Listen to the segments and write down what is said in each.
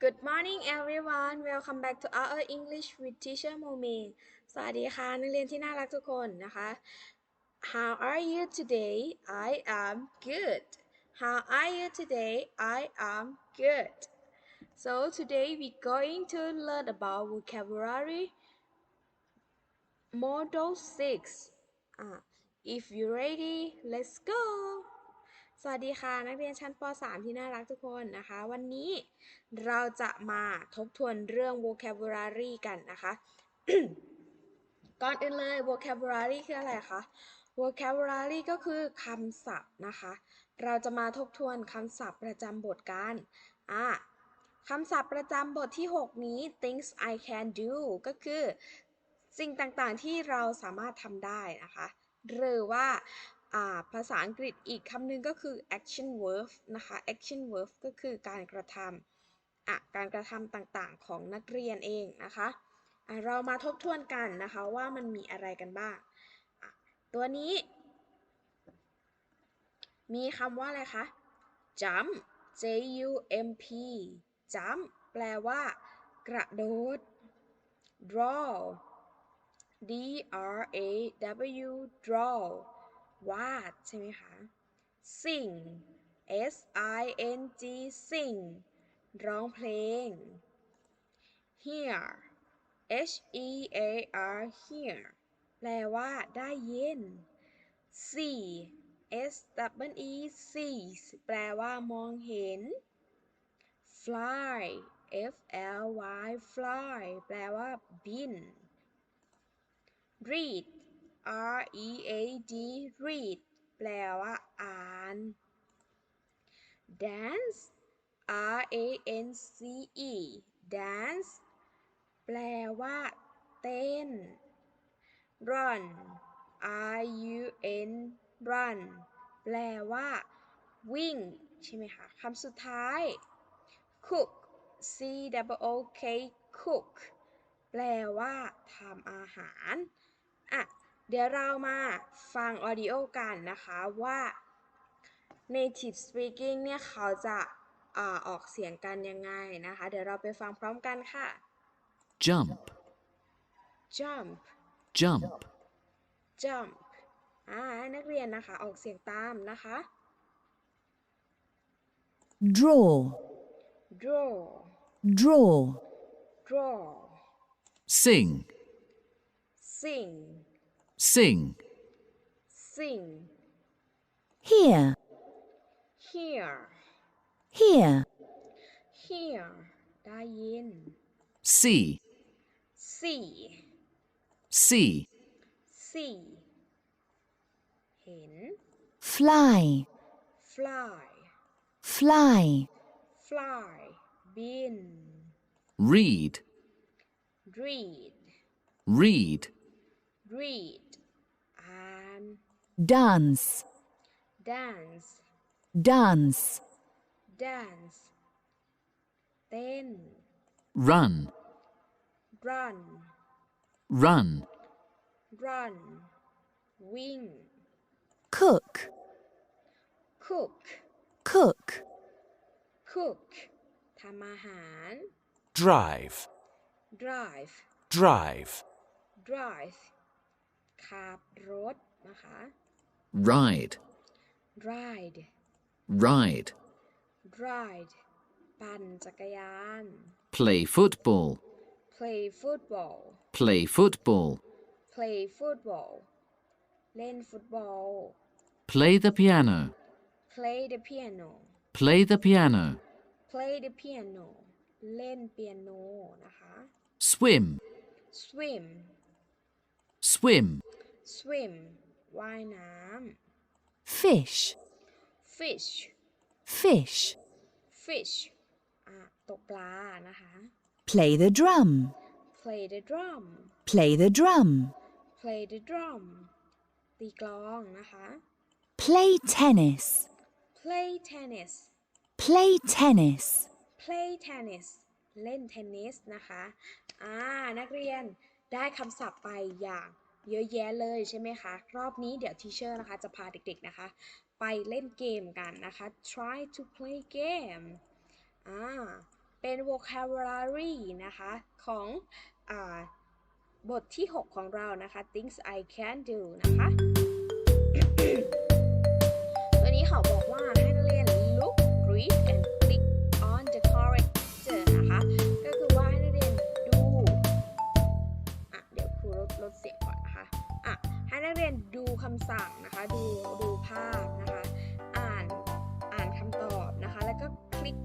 Good morning everyone welcome back to our English with teacher Momi สวัสดีค่ะ นักเรียนที่น่ารักทุกคนนะคะ How are you today I am good How are you today I am good So today we going to learn about vocabulary model 6อ่ะ If you ready let's go สวัสดีค่ะ นักเรียนชั้นป .3 ที่น่ารักทุกคนนะคะ วันนี้เราจะมาทบทวนเรื่อง vocabulary กันนะคะ ก่อนอื่นเลย vocabulary คืออะไรคะ vocabulary ก็คือคำศัพท์นะคะ เราจะมาทบทวนคำศัพท์ประจำบทกันอะคำศัพท์ประจำบทที่ 6 นี้ things I can do ก็คือ สิ่งต่างๆที่เราสามารถทำได้นะคะ หรือว่าอ่า ภาษาอังกฤษอีกคำหนึ่งก็คือ action verb นะคะ action verb ก็คือการกระทำอะการกระทำต่างๆ ของนักเรียนเองนะคะะเรามาทบทวนกันนะคะว่ามันมีอะไรกันบ้าง ตัวนี้มีคำว่าอะไรคะ jump J U M P jump แปลว่า กระโดด draw D R A W draw วาดใช่ไหมคะ sing S I N G sing ร้องเพลง hear H E A R hear แปลว่าได้ยิน see S W E see แปลว่ามองเห็น fly F L Y fly แปลว่าบิน read R E A D read แปลว่าอ่าน dance R A N C E dance แปลว่า เต้น run R U N run แปลว่า วิ่ง ใช่ไหมคะคำสุดท้าย cook C W O K cook แปลว่าทำอาหาร อะ เดี๋ยวเรามาฟังออดิโอกันนะคะว่า native speaking เนี่ยเขาจะอ่าออกเสียงกันยังไงนะคะ เดี๋ยวเราไปฟังพร้อมกันค่ะ jump, jump jump, jump อ่าให้นักเรียนนะคะออกเสียงตามนะคะ draw, draw draw, draw sing, sing sing, sing hear, hear hear, hear ได้ยิน see, see see, see เห็น fly, fly fly, fly บิน read, read read, read อ่าน dance, dance dance, dance เต้น run, run run, run วิ่ง cook, cook cook, cook ทำอาหาร drive, drive drive, drive ขับรถนะคะ ride, ride ride, ride ปั่นจักรยาน play football, play football play football, play football เล่นฟุตบอล play the piano, play the piano play the piano, play the piano เล่นเปียโนนะคะ swim, swim swim, Swim ว่ายน้ fish, ำ fish fish, fish อะตกปลานะคะ play the drum, play the drum play the drum, play the drum ตีกลองนะคะ play tennis, play tennis play tennis, play tennis เล่นเทนนิสนะคะ อ่า นักเรียนได้คำศัพท์ไปอย่าง เยอะแยะเลยใช่ไหมคะ รอบนี้เดี๋ยวทีเชอร์นะคะจะพาเด็กๆนะคะ ไปเล่นเกมกันนะคะ try to play game อ่า เป็น vocabulary นะคะของอ่าบทที่ 6 ของเรานะคะ things I can do นะคะ ตัวนี้เขาบอกว่า นักเรียนดูคำสั่งนะคะ ดูดูภาพนะคะ อ่านอ่านคำตอบนะคะ แล้วก็คลิก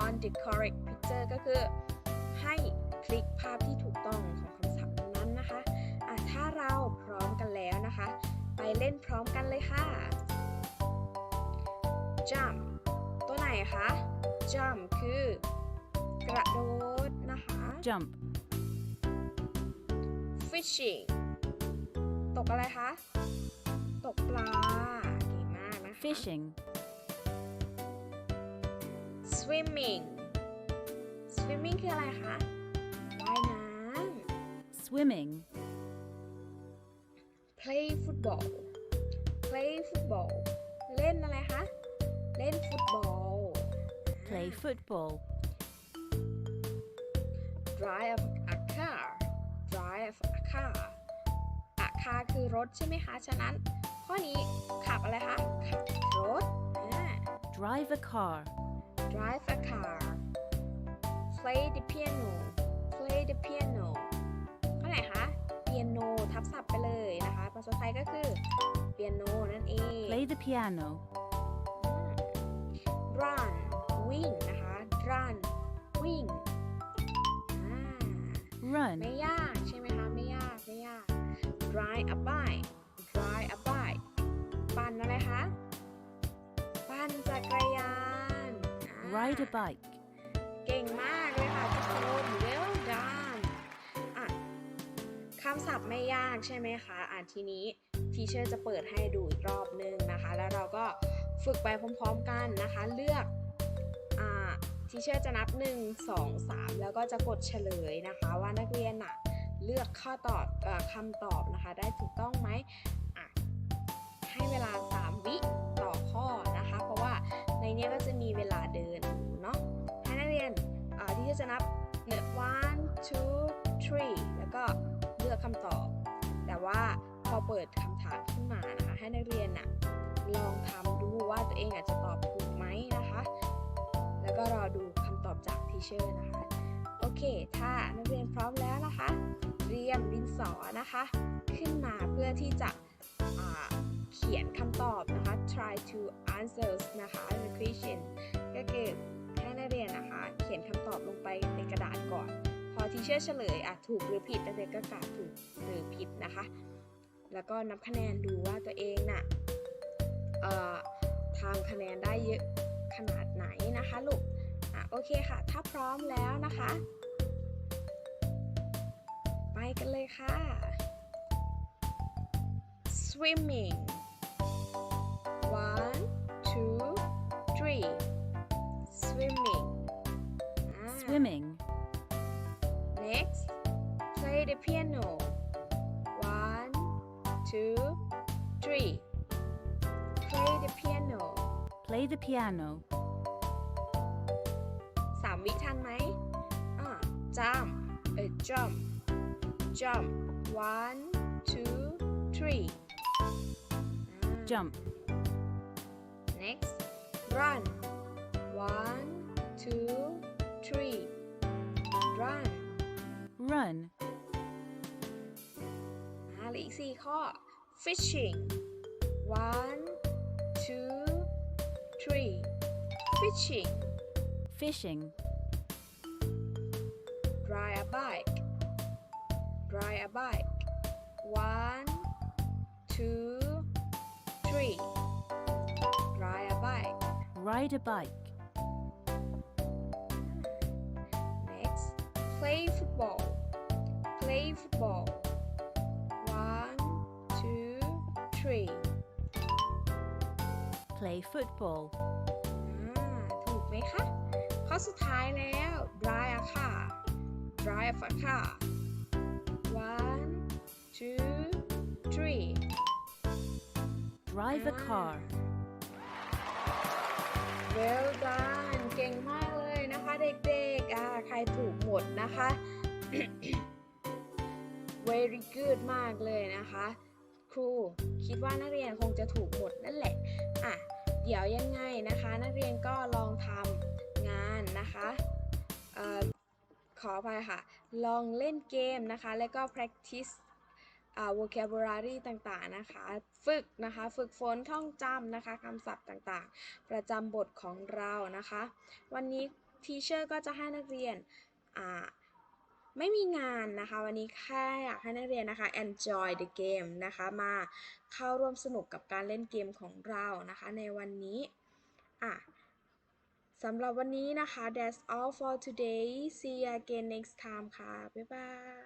on the correct picture ก็คือให้คลิกภาพที่ถูกต้องของคำศัพท์นั้นๆนะคะอะถ้าเราพร้อมกันแล้วนะคะ ไปเล่นพร้อมกันเลยค่ะ jump ตัวไหนคะ jump คือกระโดดนะคะ jump, fishing ตกอะไรคะ ตกปลาเก่งมากนะคะ fishing, swimming swimming คืออะไรคะว่ายน้ swimming, ำ play football play football เล่นอะไรคะ เล่นฟุตบอล play football, drive a car drive a car a car คือรถใช่ไหมคะ ฉะนั้น ข้อนี้ขับอะไรคะ ขับรถอ่า drive a car, drive a car play the piano play the piano ข้อไหนคะ piano ทับศัพท์ไปเลยนะคะ ภาษาไทยก็คือ piano นั่นเอง play the piano, run วิ่งนะคะ run วิ่งอ่า run, ไม่ยาก ride a bike ride a bike ปั่นอะไรคะ ปั่นจักรยานอ่า ride a bike, เก่งมากเลยค่ะทุกคน well done อะคำศัพท์ไม่ยากใช่ไหมคะอะทีนี้ทีเชอร์จะเปิดให้ดูอีกรอบนึงนะคะ แล้วเราก็ฝึกไปพร้อมๆกันนะคะ เลือกอ่าทีเชอร์จะนับ 1 2 3 แล้วก็จะกดเฉลยนะคะ ว่านักเรียนน่ะ เลือกข้อตอบอคำตอบนะคะ ได้ถูกต้องไหมให้เวลา 3 วิต่อข้อนะคะ เพราะว่าในนี้ก็จะมีเวลาเดินเนาะให้นักเรียนที่จะนับ one two three แล้วก็เลือกคำตอบ แต่ว่าพอเปิดคำถามขึ้นมานะคะ ให้นักเรียนน่ะลองทำดูว่าตัวเองอาจจะตอบถูกไหมนะคะ แล้วก็รอดูคำตอบจากทีเชอร์นะคะ โอเค ถ้านัก นะคะ ขึ้นมาเพื่อที่จะเขียนคำตอบนะคะ try to answers นะคะ the question ก็คือให้นักเรียนนะคะ เขียนคำตอบลงไปในกระดาษก่อน พอทีเชอร์เฉลยอะถูกหรือผิดนักเรียนก็กาดถูกหรือผิดนะคะ แล้วก็นับคะแนนดูว่าตัวเองน่ะเอ่อทำคะแนนได้เยอะขนาดไหนนะคะลูกอะโอเคค่ะ ถ้าพร้อมแล้วนะคะ ไปกันเลยค่ะ swimming one two three swimming อ่า swimming, next play the piano one two three play the piano play the piano, สามวิทันไหมอ่า jump เอ้ย jump jump one two three อ่า jump, next run one two three run run, อ่าเหลืออีกสี่ข้อ fishing one two three fishing fishing, ride a bike ride a bike one two three ride a bike ride a bike, next play football play football one two three play football, อ่าถูกไหมคะ ข้อสุดท้ายแล้ว drive a car drive a car drive a car, well done เก่งมากเลยนะคะเด็กๆใครถูกหมดนะคะ very good มากเลยนะคะ ครูคิดว่านักเรียนคงจะถูกหมดนั่นแหละอะเดี๋ยวยังไงนะคะ นักเรียนก็ลองทำงานนะคะขออภัยค่ะ ลองเล่นเกมนะคะ แล้วก็ practice vocabulary ต่างๆนะคะ ฝึกนะคะ ฝึกฝนท่องจำนะคะคำศัพท์ต่างๆ ประจำบทของเรานะคะ วันนี้ทีเชอร์ก็จะให้นักเรียนไม่มีงานนะคะ วันนี้แค่อยากให้นักเรียนนะคะ enjoy the game นะคะมาเข้าร่วมสนุกกับการเล่นเกมของเรานะคะ ในวันนี้อะสำหรับวันนี้นะคะ that's all for today see you again next time ค่ะ บ๊ายบาย